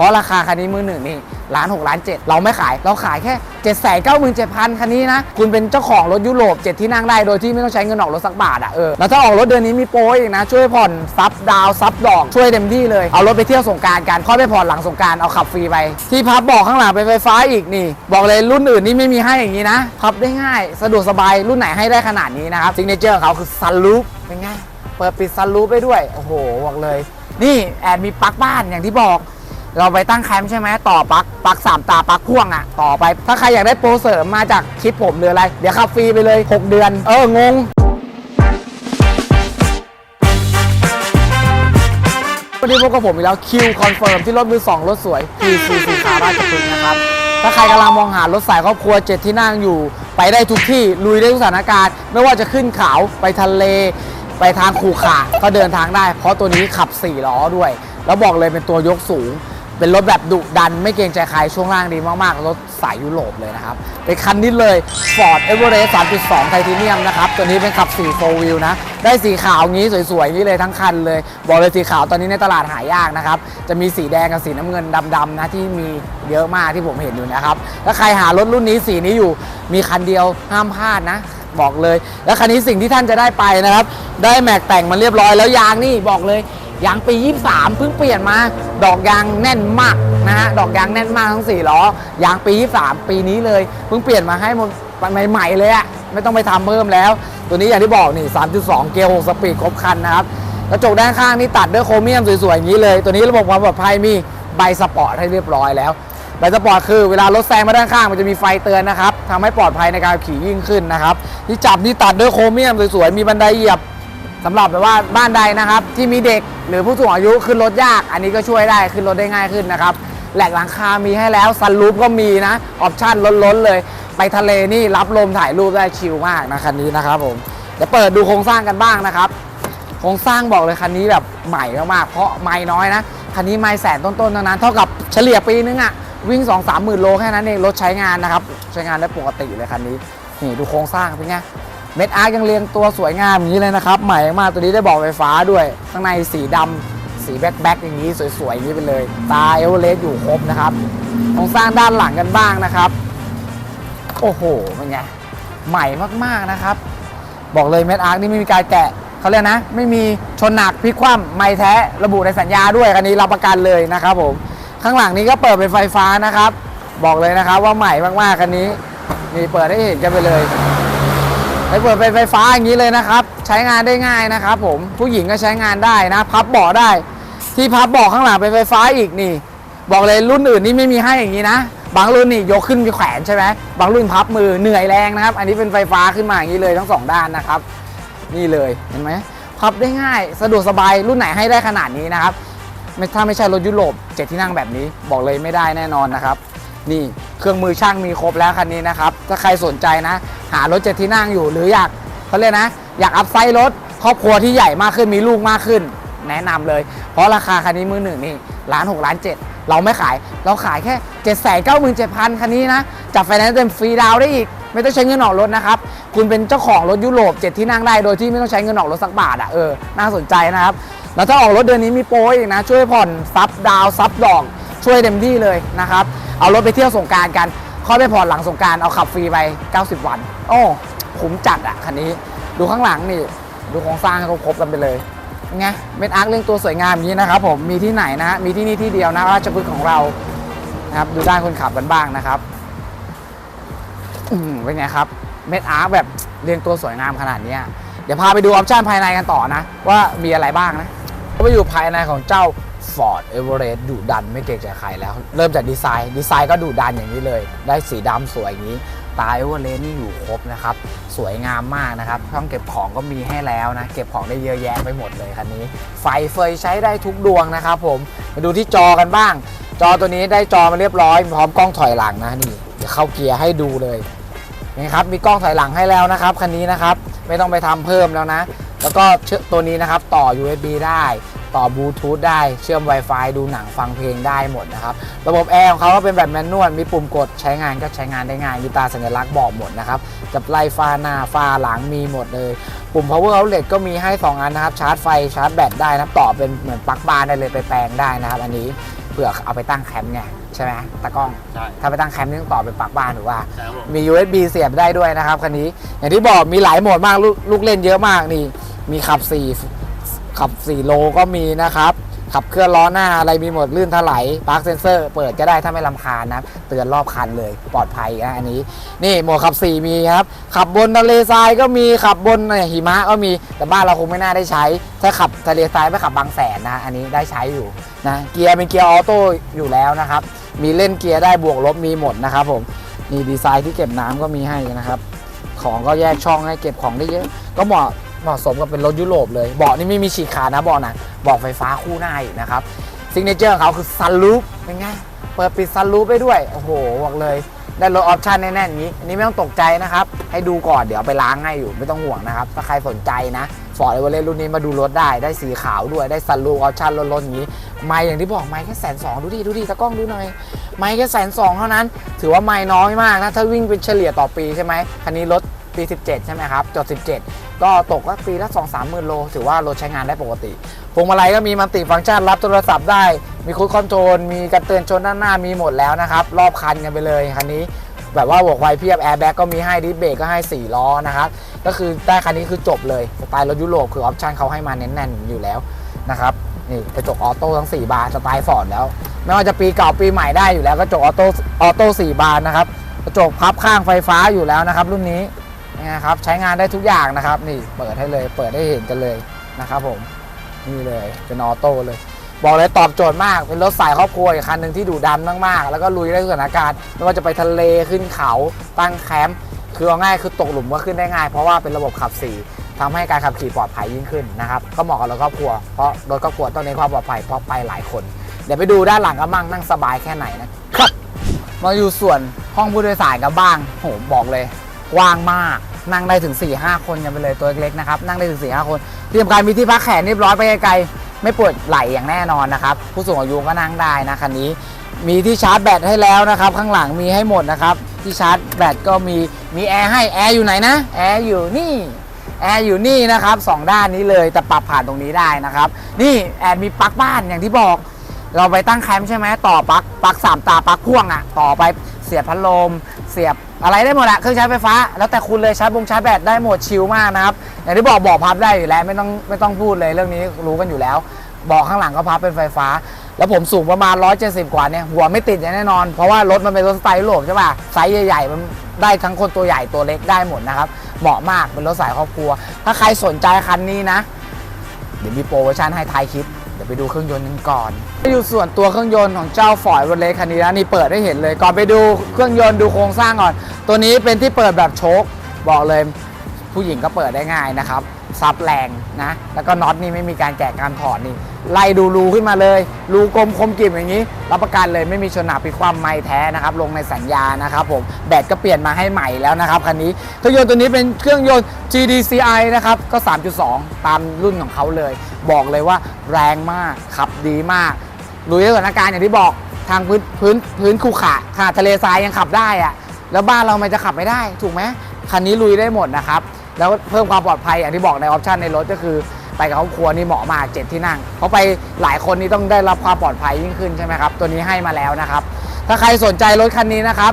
เพราะราคาคันนี้มือหนึ่งนี่ล้านหกล้านเจ็ดเราไม่ขายเราขายแค่เจ็ดแสนเก้าหมื่นเจ็ดพันคันนี้นะ คุณเป็นเจ้าของรถยุโรปเจ็ดที่นั่งได้ โดยที่ไม่ต้องใช้เงินออกรถสักบาทอะเออแล้วถ้าออกรถเดือนนี้มีโปรอีกนะ ช่วยผ่อนซับดาวซับดอกช่วยเต็มที่เลย เอารถไปเที่ยวสงการกันค่อยไปผ่อนหลังสงการเอาขับฟรีไป ที่พับบอกข้างหลังเป็นไฟฟ้าอีกนี่ บอกเลยรุ่นอื่นนี่ไม่มีให้อย่างนี้นะพับได้ง่ายสะดวกสบายรุ่นไหนให้ได้ขนาดนี้นะครับซิงเนเจอร์ของเขาคือซันลูปเป็นไงเปิดปิดซันลูปไปด้วยโอ้โหบอกเลย นี่แอบมีปลั๊กบ้านอย่างที่บอก เราไปตั้งแคมป์ใช่ไหมต่อปลั๊กปลั๊กสามตาปลั๊กพ่วงอะ ต่อไป ถ้าใครอยากได้โปรเสริมมาจากคลิปผมหรืออะไร เดี๋ยวขับฟรีไปเลย 6 เดือน เออ งงวันนี้พบกับผมอีกแล้วคิวคอนเฟิร์มที่รถมือ2รถสวย PC สีขาวราชพฤกษ์นะครับ ถ้าใครกำลังมองหารถสายครอบครัว7ที่นั่งอยู่ ไปได้ทุกที่ลุยได้ทุกสถานการณ์ ไม่ว่าจะขึ้นเขาไปทะเล ไปทางคูขาก็เดินทางได้ เพราะตัวนี้ขับ4ล้อด้วยแล้วบอกเลยเป็นตัวยกสูง เป็นรถแบบดุดัน ไม่เกรงใจใครช่วงล่างดีมากๆ รถสายยุโรปเลยนะครับ เป็นคันนี้เลย Ford Everest 3.2ไทเทเนียมนะครับ ตัวนี้เป็นขับ4 4 wheel นะ ได้สีขาวงี้สวยๆ นี่เลยทั้งคันเลย บอกเลยสีขาวตอนนี้ในตลาดหายากนะครับ จะมีสีแดงกับสีน้ำเงินดำๆนะที่มีเยอะมากที่ผมเห็นอยู่นะครับ ถ้าใครหารถรุ่นนี้สีนี้อยู่ มีคันเดียวห้ามพลาดนะบอกเลย แล้วคันนี้สิ่งที่ท่านจะได้ไปนะครับ ได้แม็กแต่งมาเรียบร้อยแล้วยางนี่บอกเลย ยางปี 23 เพิ่งเปลี่ยนมา ดอกยางแน่นมากนะฮะ ดอกยางแน่นมากทั้ง4ล้อยางปี 23 ปีนี้เลย เพิ่งเปลี่ยนมาให้หมดใหม่ๆเลยอะไม่ต้องไปทำเพิ่มแล้ว ตัวนี้อย่างที่บอกนี่ 3.2 เกียร์ 6 สปีดครบคันนะครับ กระจกด้านข้างนี่ตัดด้วยโครเมียมสวยๆ อย่างนี้เลย ตัวนี้ระบบความปลอดภัยมีใบสปอร์ตให้เรียบร้อยแล้วใบสปอร์ตคือเวลารถแซงมาด้านข้างมันจะมีไฟเตือนนะครับทำให้ปลอดภัยในการขี่ยิ่งขึ้นนะครับที่จับที่ตัดด้วยโครเมียมสวยๆ มีบันไดเหยียบ สำหรับแบบว่าบ้านใดนะครับ ที่มีเด็กหรือผู้สูงอายุขึ้นรถยาก อันนี้ก็ช่วยได้ขึ้นรถได้ง่ายขึ้นนะครับแหลกหลังคามีให้แล้วซันรูฟก็มีนะออปชั่นล้นๆเลย ไปทะเลนี่รับลมถ่ายรูปได้ชิลมากนะคันนี้นะครับผมเดี๋ยวเปิดดูโครงสร้างกันบ้างนะครับ โครงสร้างบอกเลยคันนี้แบบใหม่มากๆเพราะไม่น้อยนะคันนี้ไม่แสนต้นๆเท่านั้นเท่ากับเฉลี่ยปีนึงอะวิ่ง 2 3 หมื่นโลแค่นั้นเองรถใช้งานนะครับ ใช้งานได้ปกติเลยคันนี้นี่ดูโครงสร้างเป็นไง เม็ดอาร์ยังเรียงตัวสวยงามอย่างนี้เลยนะครับ ใหม่มากตัวนี้ได้บอกไฟฟ้าด้วย ข้างในสีดำสีแบ็คแบ็คอย่างนี้สวยๆอย่างนี้ไปเลย ตาเอเวอเรสต์อยู่ครบนะครับโครงสร้างด้านหลังกันบ้างนะครับ โอ้โหเป็นไงใหม่มากๆนะครับ บอกเลยเม็ดอาร์นี่ไม่มีการแกะเขาเรียกนะ ไม่มีชนหนักพลิกคว่ำไม่แท้ระบุในสัญญาด้วยคันนี้รับประกันเลยนะครับผมข้างหลังนี้ก็เปิดเป็นไฟฟ้านะครับ บอกเลยนะครับว่าใหม่มากๆคันนี้นี่เปิดให้เห็นกันไปเลย ไปเปิดเป็นไฟฟ้าอย่างนี้เลยนะครับ ใช้งานได้ง่ายนะครับ ผมผู้หญิงก็ใช้งานได้นะ พับเบาะได้ ที่พับเบาะข้างหลังเป็นไฟฟ้าอีกนี่ บอกเลยรุ่นอื่นนี่ไม่มีให้อย่างนี้นะบางรุ่นนี่ยกขึ้นไปแขวนใช่ไหมบางรุ่นพับมือเหนื่อยแรงนะครับ อันนี้เป็นไฟฟ้าขึ้นมาอย่างนี้เลยทั้งสองด้านนะครับ นี่เลยเห็นไหมพับได้ง่ายสะดวกสบายรุ่นไหนให้ได้ขนาดนี้นะครับไม่ถ้าไม่ใช่รถยุโรปเจ็ดที่นั่งแบบนี้บอกเลยไม่ได้แน่นอนนะครับ นี่เครื่องมือช่างมีครบแล้วคันนี้นะครับ ถ้าใครสนใจนะ หารถเจ็ดที่นั่งอยู่หรืออยากเขาเรียกนะ อยากอัพไซด์รถ ครอบครัวที่ใหญ่มากขึ้นมีลูกมากขึ้น แนะนำเลย เพราะราคาคันนี้มือหนึ่งนี่ล้านหกล้านเจ็ดเราไม่ขายเราขายแค่เจ็ดแสนเก้าหมื่นเจ็ดพันคันนี้นะจับไฟแนนซ์เต็มฟรีดาวได้อีก ไม่ต้องใช้เงินออกรถนะครับ คุณเป็นเจ้าของรถยุโรปเจ็ดที่นั่งได้โดยที่ไม่ต้องใช้เงินออกรถสักบาทอะเออน่าสนใจนะครับแล้วถ้าออกรถเดือนนี้มีโปรอีกนะ ช่วยผ่อนซับดาวซับดอก ช่วยเต็มที่เลยนะครับ เอารถไปเที่ยวสงการกันค่อยไปผ่อนหลังสงการเอาขับฟรีไป 90 วัน โอ้คุ้มจัดอะคันนี้ ดูข้างหลังนี่ ดูโครงสร้างให้ครบกันไปเลยไงเม็ดอาร์คเรื่องตัวสวยงามอย่างนี้นะครับผมมีที่ไหนนะมีที่นี่ที่เดียวนะราชพฤกษ์ของเรานะครับดูด้านคนขับกันบ้างนะครับอืมเป็นไงครับเม็ดอาร์คแบบเรียงตัวสวยงามขนาดนี้เดี๋ยวพาไปดูออปชั่นภายในกันต่อนะ ว่ามีอะไรบ้างนะ ก็ไปอยู่ภายในของเจ้า Ford Everest ดุดันไม่เกรงใจใครแล้ว เริ่มจากดีไซน์ ดีไซน์ก็ดุดันอย่างนี้เลย ได้สีดำสวยอย่างนี้ตา Everest นี่อยู่ครบนะครับ สวยงามมากนะครับช่องเก็บของก็มีให้แล้วนะ เก็บของได้เยอะแยะไปหมดเลยคันนี้ ไฟเฟยใช้ได้ทุกดวงนะครับผมมาดูที่จอกันบ้าง จอตัวนี้ได้จอมาเรียบร้อย พร้อมกล้องถอยหลังนะนี่เดี๋ยวเข้าเกียร์ให้ดูเลยนี่ครับมีกล้องถอยหลังให้แล้วนะครับคันนี้นะครับไม่ต้องไปทำเพิ่มแล้วนะ แล้วก็เชื่อตัวนี้นะครับต่อ USB ได้ ต่อบลูทูธได้ เชื่อม Wi-Fi ดูหนังฟังเพลงได้หมดนะครับ ระบบแอร์ของเขาก็เป็นแบบแมนนวล มีปุ่มกดใช้งานก็ใช้งานได้ง่าย มีตาสัญลักษณ์บอกหมดนะครับจะไล่ฟ้าหน้าฟ้าหลังมีหมดเลย ปุ่ม power outlet ก็มีให้ 2 อันนะครับ ชาร์จไฟ ชาร์จแบตได้นะครับต่อเป็นเหมือนปลั๊กบานได้เลยไปแปลงได้นะครับอันนี้เผื่อเอาไปตั้งแคมป์ไงใช่ไหมตากล้อง ใช่ ถ้าไปตั้งแคมป์นี่ต้องต่อเป็นปลั๊กบ้านหรือว่า ใช่ครับผม มี USB เสียบได้ด้วยนะครับคันนี้ อย่างที่บอกมีหลายโหมดมากลูกลูกเล่นเยอะมากนี่ มีขับ4ขับ4โลก็มีนะครับขับเคลื่อนล้อหน้าอะไรมีหมดลื่นถลายปาร์คเซนเซอร์เปิดก็ได้ถ้าไม่ลำคาญนะเตือนรอบคันเลยปลอดภัยนะอันนี้ นี่โหมดขับ 4 มีครับ ขับบนทะเลทรายก็มีขับบนหิมะก็มีแต่บ้านเราคงไม่น่าได้ใช้ ถ้าขับทะเลทรายไปขับบางแสนนะ อันนี้ได้ใช้อยู่นะเกียร์เป็นเกียร์ออโต้อยู่แล้วนะครับ มีเล่นเกียร์ได้บวกลบมีหมดนะครับผมนี่ดีไซน์ที่เก็บน้ำก็มีให้นะครับ ของก็แยกช่องให้เก็บของได้เยอะ ก็เหมาะ เหมาะสมกับเป็นรถยุโรปเลย เบาะนี่ไม่มีฉีกขาดนะเบาะนะเบาะไฟฟ้าคู่หน้าอีกนะครับซิงเนเจอร์ของเขาคือซันรูฟเป็นไง เปิดปิดซันรูฟได้ด้วย โอ้โหบอกเลย ได้รถออปชั่นแน่ๆอย่างนี้ อันนี้ไม่ต้องตกใจนะครับ ให้ดูก่อนเดี๋ยวไปล้างให้อยู่ไม่ต้องห่วงนะครับ ถ้าใครสนใจนะฟอร์ดเอเวอเรสต์รุ่นนี้มาดูรถได้ได้สีขาวด้วยได้ซันรูฟออปชั่นรถๆอย่างนี้ ไม่อย่างที่บอกไม่แค่แสนสองดูดิดูดิตากล้องดูหน่อย ไม่แค่แสนสองเท่านั้น ถือว่าไม่น้อยมากนะถ้าวิ่งเป็นเฉลี่ยต่อปีใช่ไหมคันนี้รถปี 17 ใช่ไหมครับจด17 ก็ตกก็ปีละ2 3 หมื่นโล ถือว่ารถใช้งานได้ปกติพวงมาลัยก็มีมัลติฟังก์ชันรับโทรศัพท์ได้ มีคุยคอนโทรล มีการเตือนชนด้านหน้ามีหมดแล้วนะครับ รอบคันกันไปเลยคันนี้แบบว่าบวกไวเพียบแอร์แบ็กก็มีให้ดิสเบรกก็ให้ 4 ล้อนะครับ ก็คือได้คันนี้คือจบเลยสไตล์รถยุโรปคือออปชั่นเขาให้มาแน่นๆอยู่แล้วนะครับนี่กระจกออโต้ทั้ง 4 บานสไตล์ฟอร์ดแล้ว ไม่ว่าจะปีเก่าปีใหม่ได้อยู่แล้วกระจกออโต้ออโต้4บานนะครับกระจกพับข้างไฟฟ้าอยู่แล้วนะครับรุ่นนี้ นะครับใช้งานได้ทุกอย่างนะครับ นี่เปิดให้เลย เปิดให้เห็นกันเลยนะครับผมนี่เลยเป็นออโต้เลย บอกเลยตอบโจทย์มากเป็นรถสายครอบครัวอีกคันหนึ่งที่ดุดันมากๆ แล้วก็ลุยได้ทุกสถานการณ์ไม่ว่าจะไปทะเลขึ้นเขาตั้งแคมป์คือเอาง่ายคือตกหลุมก็ขึ้นได้ง่าย เพราะว่าเป็นระบบขับสี่ทำให้การขับขี่ปลอดภัยยิ่งขึ้นนะครับก็เหมาะกับรถครอบครัวเพราะรถครอบครัวต้องเน้นความปลอดภัยเพราะไปหลายคน เดี๋ยวไปดูด้านหลังกันบ้างนั่งสบายแค่ไหนนะครับมาอยู่ส่วนห้องผู้โดยสารกันบ้างโหบอกเลยกว้างมาก นั่งได้ถึง 4 5 คนกันไปเลยตัวเล็กๆนะครับนั่งได้ถึง 4 5 คนที่สำคัญมีที่พักแขนเรียบร้อยไปไกลๆไม่ปวดไหล่อย่างแน่นอนนะครับผู้สูงอายุก็นั่งได้นะคันนี้มีที่ชาร์จแบตให้แล้วนะครับ ข้างหลังมีให้หมดนะครับ ที่ชาร์จแบตก็มีมีแอร์ให้แอร์อยู่ไหนนะแอร์อยู่นี่แอร์อยู่นี่นะครับสองด้านนี้เลยแต่ปรับผ่านตรงนี้ได้นะครับ นี่แอร์มีปลั๊กบ้านอย่างที่บอก เราไปตั้งแคมป์ใช่ไหมต่อปลั๊กปลั๊กสามตาปลั๊กพ่วงอะ่ะ ต่อไปเสียบพัดลม เสียบ อะไรได้หมดอะเครื่องใช้ไฟฟ้า แล้วแต่คุณเลยชาร์จบงชาร์จแบตได้หมดชิลมากนะครับ อย่างที่บอกบอกพับได้อยู่แล้วไม่ต้องไม่ต้องพูดเลยเรื่องนี้รู้กันอยู่แล้วเบอกข้างหลังก็พับเป็นไฟฟ้า แล้วผมสูงประมาณ 170 กว่าเนี่ยหัวไม่ติดแน่นอน เพราะว่ารถมันเป็นรถสไตล์ยุโรปใช่ป่ะไซส์ใหญ่ๆมันได้ทั้งคนตัวใหญ่ตัวเล็กได้หมดนะครับ เหมาะมากเป็นรถสายครอบครัว ถ้าใครสนใจคันนี้นะ เดี๋ยวมีโปรโมชั่นให้ทายคลิป เดี๋ยวไปดูเครื่องยนต์กันก่อน อยู่ส่วนตัวเครื่องยนต์ของเจ้าฟอร์ดรถเล็กคันนี้นะนี่เปิดได้เห็นเลย ก่อนไปดูเครื่องยนต์ดูโครงสร้างก่อน ตัวนี้เป็นที่เปิดแบบโชคบอกเลย ผู้หญิงก็เปิดได้ง่ายนะครับซับแรงนะ แล้วก็น็อตนี่ไม่มีการแกะการถอดนี่ ไล่ดูรูขึ้นมาเลย รูกลมคมกริบอย่างนี้ รับประกันเลยไม่มีชนหนักปีความไม่แท้นะครับ ลงในสัญญานะครับผม แบตก็เปลี่ยนมาให้ใหม่แล้วนะครับคันนี้เครื่องยนต์ตัวนี้เป็นเครื่องยนต์ GDCI นะครับ ก็ 3.2 ตามรุ่นของเขาเลย บอกเลยว่าแรงมาก ขับดีมาก ลุยสถานการณ์อย่างที่บอกทางพื้นพื้นพื้นขรุขระขนาดทะเลทรายยังขับได้อะแล้วบ้านเรามันจะขับไม่ได้ ถูกไหมคันนี้ลุยได้หมดนะครับ แล้วเพิ่มความปลอดภัยอย่างที่บอกในออปชันในรถก็คือไปกับครอบครัวนี่เหมาะมากเจ็ดที่นั่งเพราะไปหลายคนนี่ต้องได้รับความปลอดภัยยิ่งขึ้นใช่ไหมครับตัวนี้ให้มาแล้วนะครับ ถ้าใครสนใจรถคันนี้นะครับ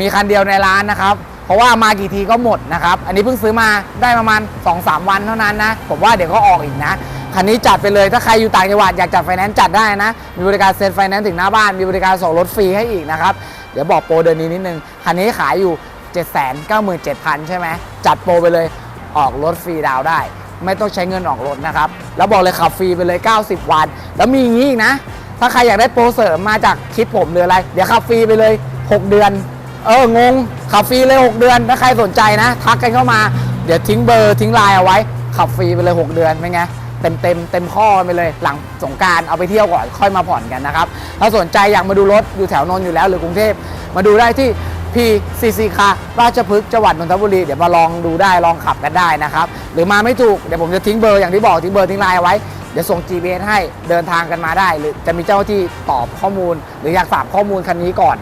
มีคันเดียวในร้านนะครับ เพราะว่ามากี่ทีก็หมดนะครับ อันนี้เพิ่งซื้อมาได้ประมาณ 2-3 วันเท่านั้นนะผมว่าเดี๋ยวก็ออกอีกนะ คันนี้จัดไปเลยถ้าใครอยู่ต่างจังหวัดอยากจัดไฟแนนซ์จัดได้นะ มีบริการเซ็นไฟแนนซ์ถึงหน้าบ้าน มีบริการส่งรถฟรีให้อีกนะครับ เดี๋ยวบอกโปรเดือนนี้นิดนึง คันนี้ขายอยู่ 797,000 ใช่ไหม จัดโปรไปเลยออกรถฟรีดาวได้ ไม่ต้องใช้เงินออกรถนะครับ แล้วบอกเลยขับฟรีไปเลย 90 วัน แล้วมีอย่างนี้อีกนะ ถ้าใครอยากได้โปรเสริมมาจากคลิปผมหรืออะไร เดี๋ยวขับฟรีไปเลย 6 เดือน เอองงขับฟรีเลย 6 เดือน ถ้าใครสนใจนะ ทักกันเข้ามา เดี๋ยวทิ้งเบอร์ทิ้งไลน์เอาไว้ขับฟรีไปเลย 6 เดือนเป็นไง เต็มเต็มเต็มข้อไปเลย หลังสงการเอาไปเที่ยวก่อนค่อยมาผ่อนกันนะครับถ้าสนใจอยากมาดูรถอยู่แถวนนท์อยู่แล้วหรือกรุงเทพมาดูได้ที่ PCC คาราชพฤกษ์จังหวัดนนทบุรีเดี๋ยวมาลองดูได้ลองขับกันได้นะครับ หรือมาไม่ถูกเดี๋ยวผมจะทิ้งเบอร์อย่างที่บอกทิ้งเบอร์ทิ้งไลน์ไว้เดี๋ยวส่ง GPS ให้เดินทางกันมาได้ หรือจะมีเจ้าหน้าที่ตอบข้อมูล หรืออยากฝากข้อมูลคันนี้ก่อน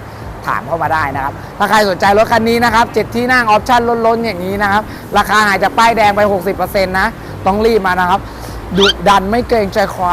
ถามเข้ามาได้นะครับ ถ้าใครสนใจรถคันนี้นะครับเจ็ดที่นั่งออปชั่นล้นๆอย่างนี้นะครับ ราคาหายจากป้ายแดงไป 60%นะ ต้องรีบมานะครับ ดุดันไม่เกรงใจใคร